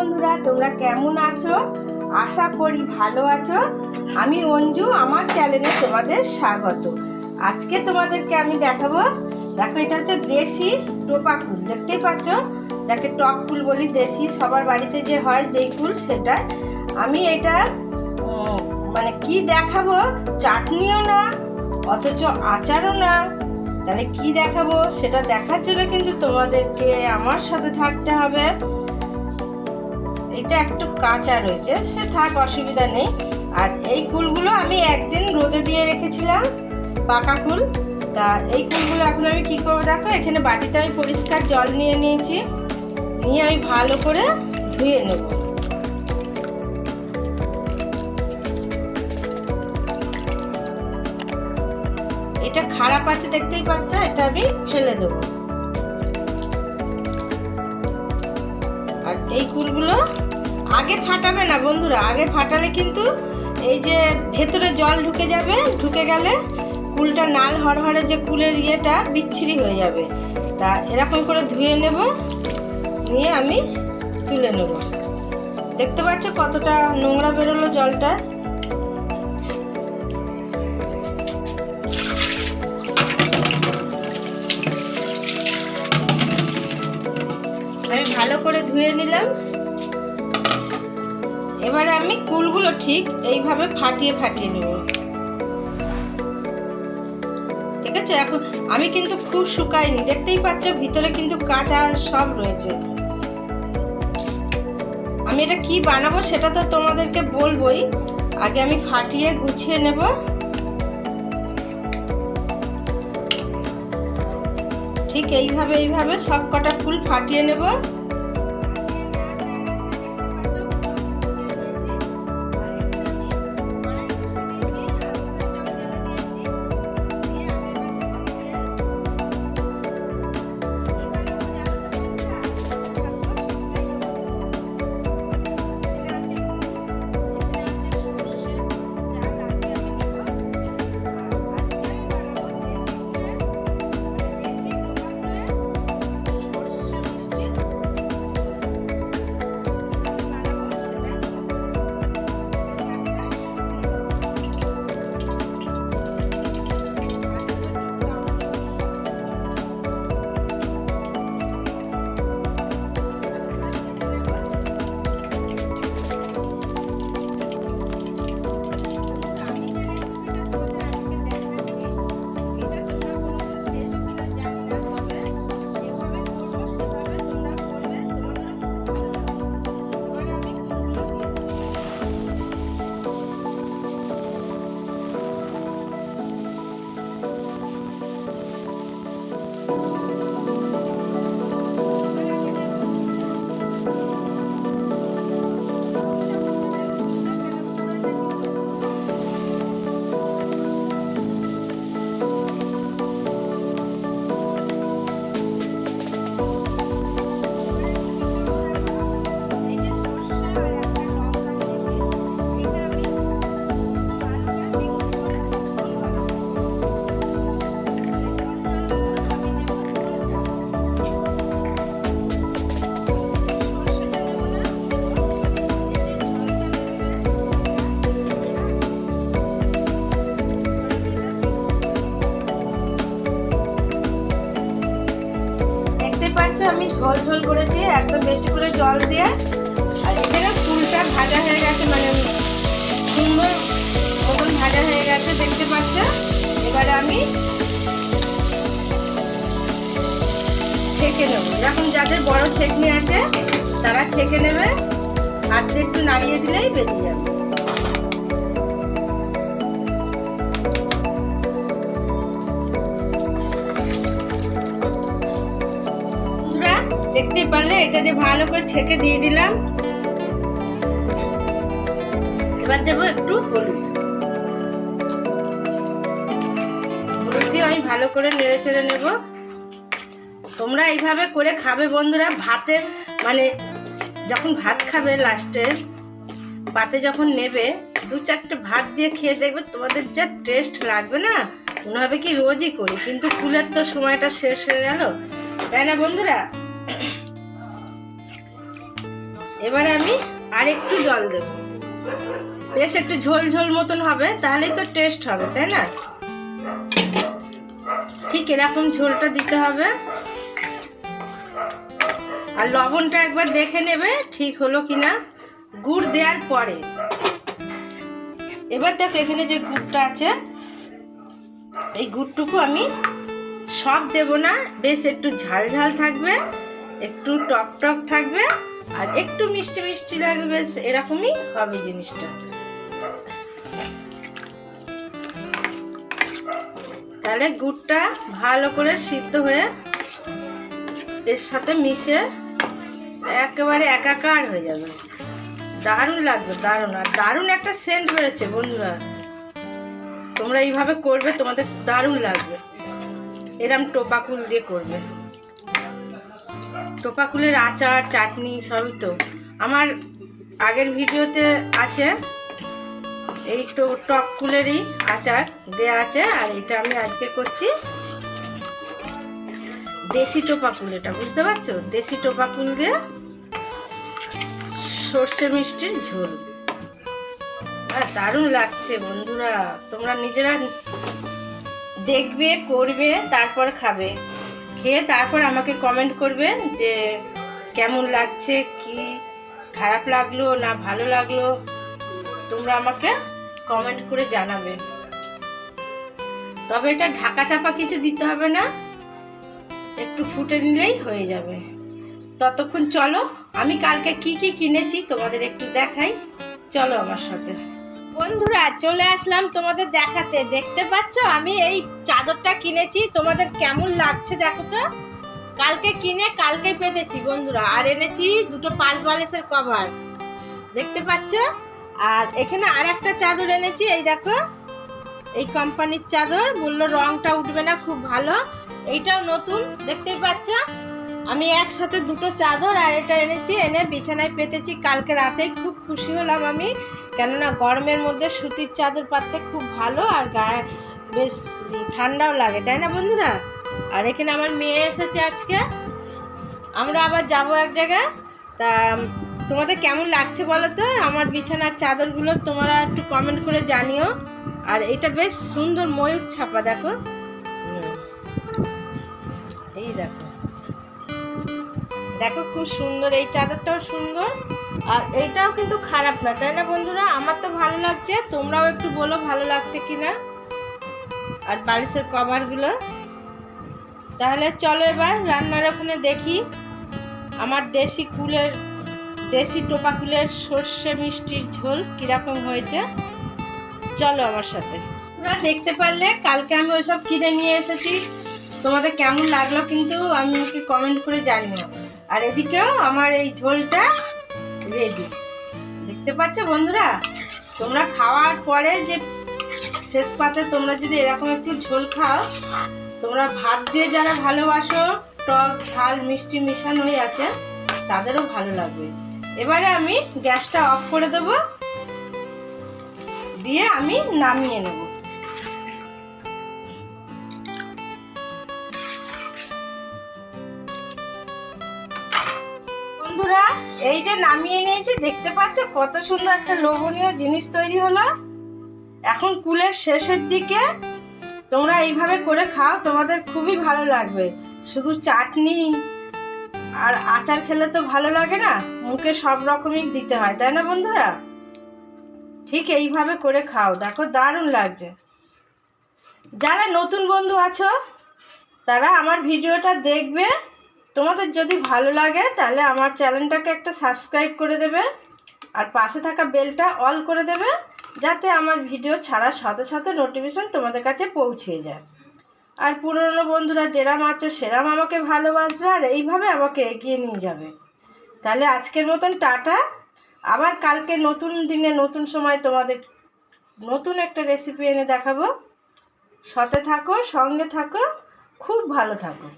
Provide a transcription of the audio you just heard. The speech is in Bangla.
বন্ধুরা, তোমরা কেমন আছো? আশা করি ভালো আছো। আমি অঞ্জু, আমার চ্যানেলে তোমাদের স্বাগত। আজকে তোমাদেরকে আমি দেখাবো, দেখো এটা হচ্ছে দেশি টোপা ফুল, দেখতেই পাচ্ছ? যাকে টক ফুল বলি, দেশি, সবার বাড়িতে যে হয় যেই ফুল সেটা আমি এটা মানে কি দেখাবো? চাটনিও না, অথচ আচারও না। তাহলে কি দেখাবো? সেটা দেখার জন্য কিন্তু তোমাদেরকে আমার সাথে থাকতে হবে। এটা একটু কাঁচা রয়েছে, সে থাক, অসুবিধা নেই। আর এই কুলগুলো আমি একদিন রোদে দিয়ে রেখেছিলাম, পাকা কুল। তা এই কুলগুলো এখন আমি কি করব দেখো, এখানে বাটিতে আমি পরিষ্কার জল নিয়ে নিয়েছি। নিয়ে আমি ভালো করে ধুয়ে নেব। এটা খারাপ আছে দেখতেই পাচ্ছ, এটা আমি ফেলে দেবো। আর এই কুলগুলো আগে ফাটাবে না বন্ধুরা, আগে ফাটালে কিন্তু এই যে ভেতরে জল ঢুকে যাবে, ঢুকে গেলে কুলটা নাল হরহরে যে কুলের ইয়েটা বিচ্ছিরি হয়ে যাবে। তা এরকম করে ধুয়ে নেব, নিয়ে আমি তুলে নেব। দেখতে পাচ্ছ কতটা নোংরা বেরোলো জলটা? আমি ভালো করে ধুয়ে নিলাম। এবারে আমি কুলগুলো ঠিক এইভাবে ফাটিয়ে ফাটিয়ে নেব। ঠিক আছে? এখন আমি কিন্তু খুব শুকাইনি। দেখতেই পাচ্ছ, ভিতরে কিন্তু কাঁচা সব রয়েছে। আমি এটা কি বানাবো সেটা তো তোমাদেরকে বলবোই। আগে আমি ফাটিয়ে গুছিয়ে নেব। ঠিক এইভাবে এইভাবে সব কটা ফুল ফাটিয়ে নেব। পাচ্ছ আমি ঝোল ঝোল করেছি, একদম বেশি করে জল দিয়ে। আর এখানে ফুলটা ভাজা হয়ে গেছে মানে সুন্দর মতন ভাজা হয়ে গেছে, দেখতে পাচ্ছ এবারে আমি ছেঁকে নেব। এরকম যাদের বড় ছেঁকনি আছে, তারা ছেঁকে নেবে। হাত একটু নাড়িয়ে দিলেই বেরিয়ে যাবে। দেখতেই পারলে, এটা দিয়ে ভালো করে ছেঁকে দিয়ে দিলাম। এবার দেবো একটু হলুদ। দিয়ে আমি ভালো করে নেড়ে চেড়ে নেব। তোমরা এইভাবে করে খাবে বন্ধুরা, ভাতে মানে যখন ভাত খাবে লাস্টে পাতে যখন নেবে, দু চারটে ভাত দিয়ে খেয়ে দেখবে তোমাদের যা টেস্ট লাগবে না? মনে হবে কি রোজই করি, কিন্তু ফুলের তো সময়টা শেষ হয়ে গেল। তাই না বন্ধুরা? এবারে আমি আর একটু জল দেব। বেশ একটু ঝোল ঝোল মতন হবে, তাহলেই তো টেস্ট হবে, তাই না? ঠিক এরকম ঝোলটা দিতে হবে। আর লবণটা একবার দেখে নেবে ঠিক হলো কিনা। গুড় দেওয়ার পরে। এবার দেখো এখানে যে গুড়টা আছে, এই গুড়টুকু আমি সব দেব না। বেশ একটু ঝাল ঝাল থাকবে, একটু টক টক থাকবে। আর একটু মিষ্টি মিষ্টি লাগবে, এরকমই হবে জিনিসটা। তাহলে গুড়টা ভালো করে সিদ্ধ হয়ে এর সাথে মিশে একেবারে একাকার হয়ে যাবে। দারুণ লাগবে, দারুণ। আর দারুণ একটা সেন্ট বেরোচ্ছে, বন্ধুরা। তোমরা এইভাবে করবে, তোমাদের দারুণ লাগবে। এরম টোপাকুল দিয়ে করবে। টোপাকুলের আচার, চাটনি, সবই তো। আমার আগের ভিডিওতে আছে, এই টো টককুলেরই আচার দেয়া আছে, আর এটা আমি আজকে করছি দেশি টোপাকুল এটা, বুঝতে পারছ? দেশি টোপাকুল দিয়ে সর্ষে মিষ্টির ঝোল। আর দারুণ লাগছে বন্ধুরা, তোমরা নিজেরা দেখবে, করবে, তারপর খাবে। খেয়ে তারপর আমাকে কমেন্ট করবে যে কেমন লাগছে, কি খারাপ লাগল, না ভালো লাগল, তোমরা আমাকে কমেন্ট করে জানাবে। তবে এটা ঢাকা চাপা কিছু দিতে হবে না, একটু ফুটে নিলেই হয়ে যাবে। ততক্ষণ চলো, আমি কালকে কি কি কিনেছি তোমাদের একটু দেখাই। চলো আমার সাথে। বন্ধুরা, চলে আসলাম তোমাদের দেখাতে। দেখতে পাচ্ছ? আমি এই চাদরটা কিনেছি। তোমাদের কেমন লাগছে দেখো তো? কালকে কিনে, কালকে পেতেছি বন্ধুরা। আর এনেছি দুটো পাঁচ বালিশের কভার। দেখতে পাচ্ছ? আর এখানে আর একটা চাদর এনেছি, এই দেখো। এই কোম্পানির চাদর। বলল রংটা উঠবে না, খুব ভালো। এইটাও নতুন, দেখতেই পাচ্ছ? আমি একসাথে দুটো চাদর আর এটা এনেছি, এনে বিছানায় পেতেছি। কালকে রাতে খুব খুশি হলাম আমি। কেননা গরমের মধ্যে সুতির চাদর পাততে খুব ভালো আর গায়ে বেশ ঠান্ডাও লাগে, তাই না বন্ধুরা? আর এখানে আমার মেয়ে এসেছে আজকে। আমরা আবার যাব এক জায়গায়। তা, তোমাদের কেমন লাগছে বলো তো? আমার বিছানার চাদরগুলো তোমরা একটু কমেন্ট করে জানিও। আর এটা বেশ সুন্দর ময়ূর ছাপা, দেখো। এই দেখো। দেখো খুব সুন্দর, এই চাদরটাও সুন্দর। আর এইটাও কিন্তু খারাপ না, তাই না বন্ধুরা? আমার তো ভালো লাগছে, তোমরাও একটু বলো ভালো লাগছে কি না আর বালিশের কভারগুলো। তাহলে চলো এবার রান্নার ওখানে দেখি। আমার দেশি কুলের, দেশি টোপা কুলের সর্ষে মিষ্টির ঝোল কীরকম হয়েছে? চলো আমার সাথে। তোমরা দেখতে পারলে, কালকে আমি ওইসব কিনে নিয়ে এসেছি। তোমাদের কেমন লাগল কিন্তু আমাকে কমেন্ট করে জানিও। আর এদিকেও আমার এই ঝোলটা রেডি দেখতে পাচ্ছ বন্ধুরা? তোমরা খাওয়ার পরে যে শেষ পাতে তোমরা যদি এরকম একটু ঝোল খাও, তোমরা ভাত দিয়ে যারা ভালোবাসো, টক, ঝাল, মিষ্টি মিশানোই আছে, তাদেরও ভালো লাগবে। এবারে আমি গ্যাসটা অফ করে দেবো, দিয়ে আমি নামিয়ে নেব। এই যে নামিয়ে নিয়েছি, দেখতে পাচ্ছ কত সুন্দর একটা লোভনীয় জিনিস তৈরি হলো। এখন কুলের শেষের দিকে তোমরা এইভাবে করে খাও, তোমাদের খুবই ভালো লাগবে। শুধু চাটনি আর আচার খেলে তো ভালো লাগে না, মুখে সব রকমই দিতে হয়, তাই না বন্ধুরা? ঠিক এইভাবে করে খাও, দেখো দারুণ লাগছে। যারা নতুন বন্ধু আছো, তারা আমার ভিডিওটা দেখবে। তোমাদের যদি ভালো লাগে, তাহলে আমার চ্যানেলটাকে একটা সাবস্ক্রাইব করে দেবে আর পাশে থাকা বেলটা অল করে দেবে, যাতে আমার ভিডিও ছাড়ার সাথে সাথে নোটিফিকেশন তোমাদের কাছে পৌঁছে যায়। আর পুরনো বন্ধুরা যেরাম আছো, সেরাম আমাকে ভালোবাসবে আর এইভাবে আমাকে এগিয়ে নিয়ে যাবে। তাহলে আজকের মতন টাটা। আবার কালকে নতুন দিনে, নতুন সময় তোমাদের নতুন একটা রেসিপি এনে দেখাবো। সাথে থাকো, সঙ্গে থাকো, খুব ভালো থাকো।